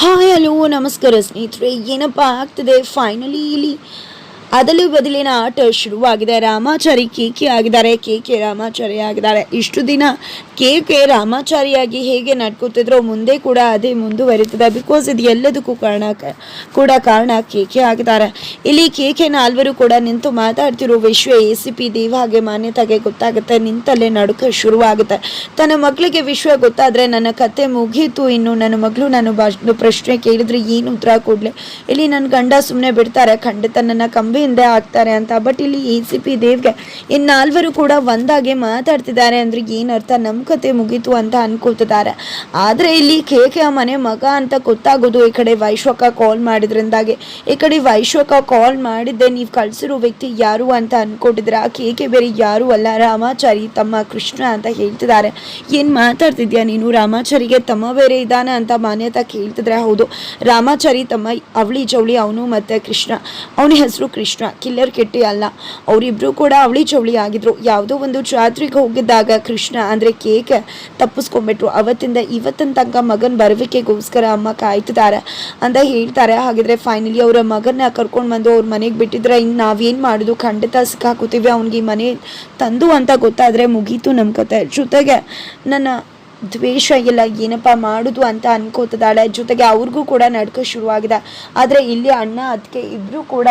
Hi, hello, ನಮಸ್ಕಾರ ಸ್ನೇಹಿತರೆ. ಏನಪ್ಪ ಆಗ್ತದೆ? ಫೈನಲಿ ಇಲ್ಲಿ ಅದಲು ಬದಲಿನ ಆಟ ಶುರುವಾಗಿದೆ. ರಾಮಾಚಾರಿ ಕೆ ಕೆ ಆಗಿದ್ದಾರೆ. ಕೆ ಕೆ ರಾಮಾಚಾರಿ ಆಗಿದ್ದಾರೆ. ಇಷ್ಟು ದಿನ ಕೇಕೆ ರಾಮಾಚಾರಿಯಾಗಿ ಹೇಗೆ ನಡ್ಕೋತಿದ್ರೋ ಮುಂದೆ ಕೂಡ ಅದೇ ಮುಂದುವರಿತದೆ. ಬಿಕಾಸ್ ಇದು ಎಲ್ಲದಕ್ಕೂ ಕಾರಣ ಕೂಡ ಕಾರಣ ಕೇಕೆ ಆಗಿದ್ದಾರೆ. ಇಲ್ಲಿ ಕೆ ಕೆ ನಾಲ್ವರು ಕೂಡ ನಿಂತು ಮಾತಾಡ್ತಿರೋ ವಿಶ್ವ ಎ ಸಿ ಪಿ ದೇವ ಹಾಗೆ ಮಾನ್ಯತೆಗೆ ಗೊತ್ತಾಗುತ್ತೆ. ನಿಂತಲ್ಲೇ ನಡುಕ ಶುರುವಾಗುತ್ತೆ. ತನ್ನ ಮಕ್ಕಳಿಗೆ ವಿಶ್ವ ಗೊತ್ತಾದರೆ ನನ್ನ ಕತೆ ಮುಗೀತು. ಇನ್ನು ನನ್ನ ಮಗಳು ನಾನು ಪ್ರಶ್ನೆ ಕೇಳಿದ್ರೆ ಏನು ಉತ್ತರ ಕೊಡಲಿ? ಇಲ್ಲಿ ನನ್ನ ಗಂಡ ಸುಮ್ಮನೆ ಬಿಡ್ತಾರೆ. ಖಂಡಿತ ನನ್ನ ಕಂಬಿಯಿಂದ ಆಗ್ತಾರೆ ಅಂತ. ಬಟ್ ಇಲ್ಲಿ ಎ ಸಿ ಪಿ ದೇವ್ಗೆ ಇನ್ನು ನಾಲ್ವರು ಕೂಡ ಒಂದಾಗೆ ಮಾತಾಡ್ತಿದ್ದಾರೆ ಅಂದ್ರೆ ಏನು ಅರ್ಥ? ನಮ್ಮ ಕತೆ ಮುಗೀತು ಅಂತ ಅನ್ಕೊಳ್ತಿದ್ದಾರೆ. ಆದರೆ ಇಲ್ಲಿ ಕೆ ಕೆ ಮನೆ ಮಗ ಅಂತ ಗೊತ್ತಾಗೋದು ಈ ಕಡೆ ವೈಶ್ವಕ ಕಾಲ್ ಮಾಡಿದ್ರಿಂದಾಗೆ. ಈ ಕಡೆ ವೈಶ್ವಕ ಕಾಲ್ ಮಾಡಿದ್ದೆ, ನೀವು ಕಳ್ಸಿರೋ ವ್ಯಕ್ತಿ ಯಾರು ಅಂತ ಅನ್ಕೊಂಡಿದ್ರೆ ಆ ಕೇಕೆ ಬೇರೆ ಯಾರು ಅಲ್ಲ, ರಾಮಾಚಾರಿ ತಮ್ಮ ಕೃಷ್ಣ ಅಂತ ಹೇಳ್ತಿದ್ದಾರೆ. ಏನು ಮಾತಾಡ್ತಿದ್ಯಾ ನೀನು? ರಾಮಾಚಾರಿಗೆ ತಮ್ಮ ಬೇರೆ ಇದ್ದಾನೆ ಅಂತ ಮಾನ್ಯತಾ ಕೇಳ್ತಿದ್ರೆ ಹೌದು. ರಾಮಾಚಾರಿ ತಮ್ಮ ಅವಳಿ ಚೌಳಿ, ಅವನು ಮತ್ತೆ ಕೃಷ್ಣ. ಅವನ ಹೆಸರು ಕೃಷ್ಣ, ಕಿಲ್ಲರ್ ಕೆಟ್ಟಿ ಅಲ್ಲ. ಅವರಿಬ್ರು ಕೂಡ ಅವಳಿ ಚೌಳಿ ಆಗಿದ್ರು. ಯಾವುದೋ ಒಂದು ಜಾತ್ರೆಗೆ ಹೋಗಿದ್ದಾಗ ಕೃಷ್ಣ ಅಂದ್ರೆ ಕೇಕ್ ತಪ್ಪಿಸ್ಕೊಂಡ್ಬಿಟ್ರು? ಅವತ್ತಿಂದ ಇವತ್ತಿನ ತನಕ ಮಗನ ಬರುವಿಕೆಗೋಸ್ಕರ ಅಮ್ಮ ಕಾಯ್ತಿದ್ದಾರೆ ಅಂತ ಹೇಳ್ತಾರೆ. ಹಾಗಿದ್ರೆ ಫೈನಲಿ ಅವರ ಮಗನ ಕರ್ಕೊಂಡು ಬಂದು ಅವ್ರ ಮನೆಗೆ ಬಿಟ್ಟಿದ್ರೆ ಇನ್ನು ನಾವೇನು ಮಾಡೋದು? ಖಂಡಿತ ಸಿಕ್ಕಾಕೋತೀವಿ ಅವ್ನಿಗೆ ಮನೆ ತಂದು ಅಂತ ಗೊತ್ತಾದರೆ ಮುಗೀತು ನಮ್ಮ ಕತೆ. ಜೊತೆಗೆ ನನ್ನ ದ್ವೇಷ ಇಲ್ಲ, ಏನಪ್ಪ ಮಾಡುದು ಅಂತ ಅನ್ಕೋತದಾಳೆ. ಜೊತೆಗೆ ಅವ್ರಿಗೂ ಕೂಡ ನಡ್ಕ ಶುರುವಾಗಿದೆ. ಆದರೆ ಇಲ್ಲಿ ಅಣ್ಣ ಅದಕ್ಕೆ ಇಬ್ಬರು ಕೂಡ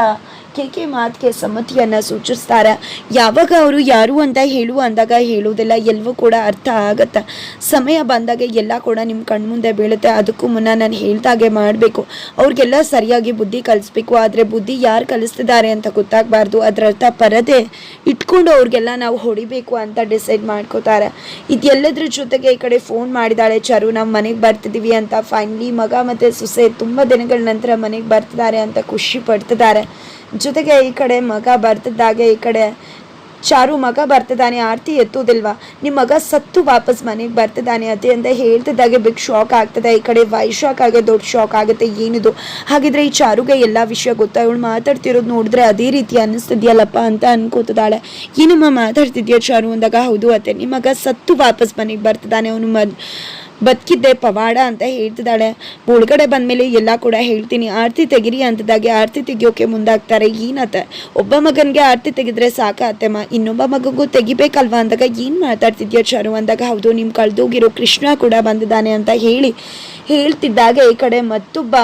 ಕೆ ಮಾತಿಗೆ ಸಮ್ಮತಿಯನ್ನು ಸೂಚಿಸ್ತಾರೆ. ಯಾವಾಗ ಅವರು ಯಾರು ಅಂತ ಹೇಳು ಅಂದಾಗ ಹೇಳುವುದಿಲ್ಲ. ಎಲ್ಲವೂ ಕೂಡ ಅರ್ಥ ಆಗತ್ತೆ. ಸಮಯ ಬಂದಾಗ ಎಲ್ಲ ಕೂಡ ನಿಮ್ಮ ಕಣ್ಮುಂದೆ ಬೀಳುತ್ತೆ. ಅದಕ್ಕೂ ಮುನ್ನ ನಾನು ಹೇಳ್ದಾಗೆ ಮಾಡಬೇಕು. ಅವ್ರಿಗೆಲ್ಲ ಸರಿಯಾಗಿ ಬುದ್ಧಿ ಕಲಿಸ್ಬೇಕು. ಆದರೆ ಬುದ್ಧಿ ಯಾರು ಕಲಿಸ್ತಿದ್ದಾರೆ ಅಂತ ಗೊತ್ತಾಗಬಾರ್ದು. ಅದರ ಅರ್ಥ ಪರದೆ ಇಟ್ಕೊಂಡು ಅವ್ರಿಗೆಲ್ಲ ನಾವು ಹೊಡಿಬೇಕು ಅಂತ ಡಿಸೈಡ್ ಮಾಡ್ಕೋತಾರೆ. ಇದೆಲ್ಲದ್ರ ಜೊತೆಗೆ ಈ ಕಡೆ ಫೋನ್ ಮಾಡಿದಾಳೆ, ಚರು, ನಾವು ಮನೆಗೆ ಬರ್ತಿದ್ದೀವಿ ಅಂತ. ಫೈನಲಿ ಮಗ ಮತ್ತು ಸೊಸೆ ತುಂಬ ದಿನಗಳ ನಂತರ ಮನೆಗೆ ಬರ್ತಿದ್ದಾರೆ ಅಂತ ಖುಷಿ ಪಡ್ತಿದ್ದಾರೆ. ಜೊತೆಗೆ ಈ ಕಡೆ ಮಗ ಬರ್ತಿದ್ದಾಗೆ ಈ ಕಡೆ ಚಾರು ಮಗ ಬರ್ತದಾನೆ ಆರತಿ ಎತ್ತುವುದಿಲ್ವಾ? ನಿಮ್ಮ ಮಗ ಸತ್ತು ವಾಪಸ್ ಮನೆಗೆ ಬರ್ತಿದ್ದಾನೆ, ಅದೇ ಅಂತ ಹೇಳ್ತಿದ್ದಾಗೆ ಬಿಗ್ ಶಾಕ್ ಆಗ್ತದೆ. ಈ ಕಡೆ ವೈ ಶಾಕ್ ಆಗಿ ದೊಡ್ಡ ಶಾಕ್ ಆಗುತ್ತೆ, ಏನಿದು? ಹಾಗಿದ್ರೆ ಈ ಚಾರುಗೆ ಎಲ್ಲ ವಿಷಯ ಗೊತ್ತಾ? ಇವಳು ಮಾತಾಡ್ತಿರೋದು ನೋಡಿದ್ರೆ ಅದೇ ರೀತಿ ಅನ್ನಿಸ್ತಿದ್ಯಲ್ಲಪ್ಪ ಅಂತ ಅನ್ಕೋತಿದ್ದಾಳೆ. ಏನಮ್ಮ ಮಾತಾಡ್ತಿದ್ಯಾ ಚಾರು ಅಂದಾಗ? ಹೌದು ಅತ್ತೆ ನಿಮ್ಮ ಮಗ ಸತ್ತು ವಾಪಸ್ ಮನೆಗೆ ಬರ್ತದಾನೆ ಅವನು ಮದ್ ಬದುಕಿದ್ದೆ, ಪವಾಡ ಅಂತ ಹೇಳ್ತಿದ್ದಾಳೆ. ಒಳಗಡೆ ಬಂದಮೇಲೆ ಎಲ್ಲ ಕೂಡ ಹೇಳ್ತೀನಿ. ಆರತಿ ತೆಗಿರಿ ಅಂತದಾಗೆ ಆರತಿ ತೆಗಿಯೋಕೆ ಮುಂದಾಗ್ತಾರೆ ಏನತ್ತೆ ಒಬ್ಬ ಮಗನಿಗೆ ಆರತಿ ತೆಗೆದ್ರೆ ಸಾಕ ಅತ್ತೆಮ್ಮ. ಇನ್ನೊಬ್ಬ ಮಗಗೂ ತೆಗಿಬೇಕಲ್ವಾ ಅಂದಾಗ ಏನು ಮಾತಾಡ್ತಿದ್ಯಾ ಚಾರು ಅಂದಾಗ ಹೌದು ನಿಮ್ಮ ಕಳೆದೋಗಿರೋ ಕೃಷ್ಣ ಕೂಡ ಬಂದಿದ್ದಾನೆ ಅಂತ ಹೇಳಿ ಹೇಳ್ತಿದ್ದಾಗ ಈ ಕಡೆ ಮತ್ತೊಬ್ಬ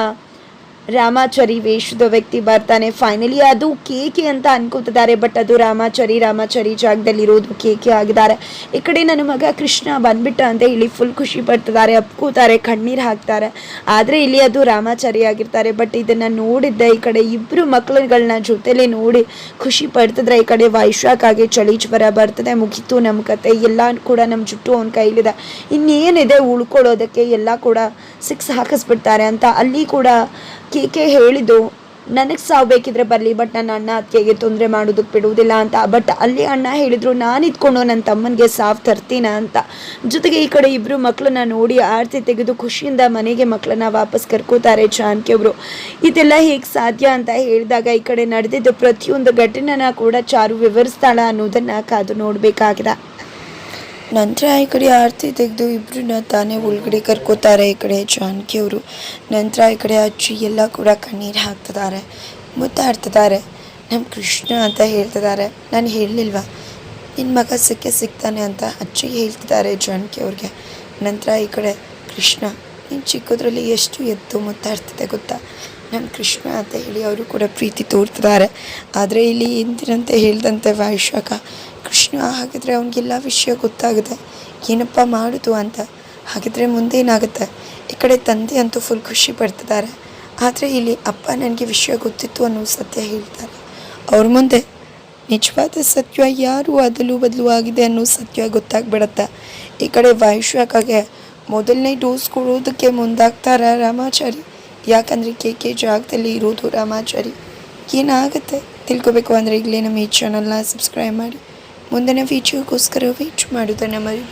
ರಾಮಾಚಾರಿ ವೇಷದ ವ್ಯಕ್ತಿ ಬರ್ತಾನೆ. ಫೈನಲಿ ಅದು ಕೇಕೆ ಅಂತ ಅನ್ಕೋತಿದ್ದಾರೆ ಬಟ್ ಅದು ರಾಮಾಚಾರಿ ರಾಮಾಚಾರಿ ಜಾಗದಲ್ಲಿರೋದು ಕೇಕೆ ಆಗಿದ್ದಾರೆ. ಈ ಕಡೆ ನನ್ನ ಮಗ ಕೃಷ್ಣ ಬಂದ್ಬಿಟ್ಟ ಅಂತ ಇಲ್ಲಿ ಫುಲ್ ಖುಷಿ ಪಡ್ತಿದ್ದಾರೆ ಅಪ್ಕೋತಾರೆ ಕಣ್ಣೀರು ಹಾಕ್ತಾರೆ. ಆದರೆ ಇಲ್ಲಿ ಅದು ರಾಮಾಚಾರಿ ಆಗಿರ್ತಾರೆ ಬಟ್ ಇದನ್ನು ನೋಡಿದ್ದೆ ಈ ಕಡೆ ಇಬ್ಬರು ಮಕ್ಕಳುಗಳನ್ನ ಜೊತೆಲೆ ನೋಡಿ ಖುಷಿ ಪಡ್ತಿದ್ರೆ ಈ ಕಡೆ ವೈಶಾಖಾಗೆ ಚಳಿ ಜ್ವರ ಬರ್ತದೆ. ಮುಗಿತು ನಮ್ಮ ಕತೆ, ಎಲ್ಲ ಕೂಡ ನಮ್ಮ ಜುಟ್ಟು ಅವನ ಕೈಲಿದೆ. ಇನ್ನೇನಿದೆ ಉಳ್ಕೊಳ್ಳೋದಕ್ಕೆ, ಎಲ್ಲ ಕೂಡ ಸಿಕ್ಸ್ ಹಾಕಿಸ್ಬಿಡ್ತಾರೆ ಅಂತ. ಅಲ್ಲಿ ಕೂಡ ಕೇಕೆ ಹೇಳಿದ್ದು, ನನಗೆ ಸಾವು ಬೇಕಿದ್ರೆ ಬರಲಿ, ಬಟ್ ನನ್ನ ಅಣ್ಣ ಅದಕ್ಕೆ ತೊಂದರೆ ಮಾಡೋದಕ್ಕೆ ಬಿಡುವುದಿಲ್ಲ ಅಂತ. ಬಟ್ ಅಲ್ಲಿ ಅಣ್ಣ ಹೇಳಿದರು, ನಾನು ಇದ್ಕೊಂಡು ನನ್ನ ತಮ್ಮನಿಗೆ ಸಾವು ತರ್ತೀನ ಅಂತ. ಜೊತೆಗೆ ಈ ಕಡೆ ಇಬ್ಬರು ಮಕ್ಕಳನ್ನ ನೋಡಿ ಆರತಿ ತೆಗೆದು ಖುಷಿಯಿಂದ ಮನೆಗೆ ಮಕ್ಕಳನ್ನ ವಾಪಸ್ ಕರ್ಕೋತಾರೆ ಜಾನಕಿ ಅವರು. ಇದೆಲ್ಲ ಹೇಗೆ ಸಾಧ್ಯ ಅಂತ ಹೇಳಿದಾಗ ಈ ಕಡೆ ನಡೆದಿದ್ದು ಪ್ರತಿಯೊಂದು ಘಟನೆನ ಕೂಡ ಚಾರು ವಿವರಿಸ್ತಾಳ ಅನ್ನೋದನ್ನ ಕಾದು ನೋಡಬೇಕಾಗಿದೆ. ನಂತರ ಈ ಕಡೆ ಆರತಿ ತೆಗೆದು ಇಬ್ಬರನ್ನ ತಾನೇ ಒಳಗಡೆ ಕರ್ಕೋತಾರೆ, ಈ ಕಡೆ ಜಾನಕಿ ಅವರು. ನಂತರ ಈ ಕಡೆ ಅಜ್ಜಿ ಎಲ್ಲ ಕೂಡ ಕಣ್ಣೀರು ಹಾಕ್ತಿದ್ದಾರೆ, ಮುತ್ತಾಡ್ತಿದ್ದಾರೆ. ನಮ್ಮ ಕೃಷ್ಣ ಅಂತ ಹೇಳ್ತಿದ್ದಾರೆ. ನಾನು ಹೇಳಲಿಲ್ವಾ? ನಿನ್ನ ಮಗ ಸಿಕ್ಕೇ ಸಿಗ್ತಾನೆ ಅಂತ ಅಚ್ಚಿ ಹೇಳ್ತಿದ್ದಾರೆ ಜಾನಕಿ ಅವ್ರಿಗೆ. ನಂತರ ಈ ಕಡೆ ಕೃಷ್ಣ, ನೀನು ಚಿಕ್ಕದ್ರಲ್ಲಿ ಎಷ್ಟು ಎದ್ದು ಮುತ್ತಾಡ್ತಿದೆ ಗೊತ್ತಾ? ನಮ್ಮ ಕೃಷ್ಣ ಅಂತ ಹೇಳಿ ಅವರು ಕೂಡ ಪ್ರೀತಿ ತೋರ್ತಿದ್ದಾರೆ. ಆದರೆ ಇಲ್ಲಿ ಎಂದಿನಂತೆ ಹೇಳಿದಂತೆ ವೈಶಾಖ ಕೃಷ್ಣ, ಹಾಗಿದ್ರೆ ಅವನಿಗೆಲ್ಲ ವಿಷಯ ಗೊತ್ತಾಗುತ್ತೆ. ಏನಪ್ಪ ಮಾಡುದು ಅಂತ. ಹಾಗಿದ್ರೆ ಮುಂದೆ ಏನಾಗುತ್ತೆ? ಈ ಕಡೆ ತಂದೆ ಅಂತೂ ಫುಲ್ ಖುಷಿ ಪಡ್ತಿದ್ದಾರೆ ಆದರೆ ಇಲ್ಲಿ ಅಪ್ಪ ನನಗೆ ವಿಷಯ ಗೊತ್ತಿತ್ತು ಅನ್ನೋ ಸತ್ಯ ಹೇಳ್ತಾರೆ. ಅವ್ರ ಮುಂದೆ, ನಿಜವಾದ ಸತ್ಯ ಯಾರು ಅದಲು ಬದಲು ಆಗಿದೆ ಅನ್ನೋ ಸತ್ಯ ಗೊತ್ತಾಗ್ಬಿಡತ್ತೆ. ಈ ಕಡೆ ವೈಶ್ವಕಾಗೆ ಮೊದಲನೇ ಡೋಸ್ ಕೊಡೋದಕ್ಕೆ ಮುಂದಾಗ್ತಾರೆ ರಾಮಾಚಾರಿ? ಯಾಕಂದರೆ ಕೆ ಕೆ ಜಾಗದಲ್ಲಿ ಇರೋದು ರಾಮಾಚಾರಿ. ಏನಾಗುತ್ತೆ? ತಿಳ್ಕೊಬೇಕು ಅಂದರೆ ಈಗಲೇ ನಮ್ಮ ಈ ಚಾನಲ್ನ ಸಬ್ಸ್ಕ್ರೈಬ್ ಮಾಡಿ. ಮುಂದಿನ ವೀಡಿಯೋಗೋಸ್ಕರ ವೇಟ್ ಮಾಡೋದನ್ನು ಮರಿ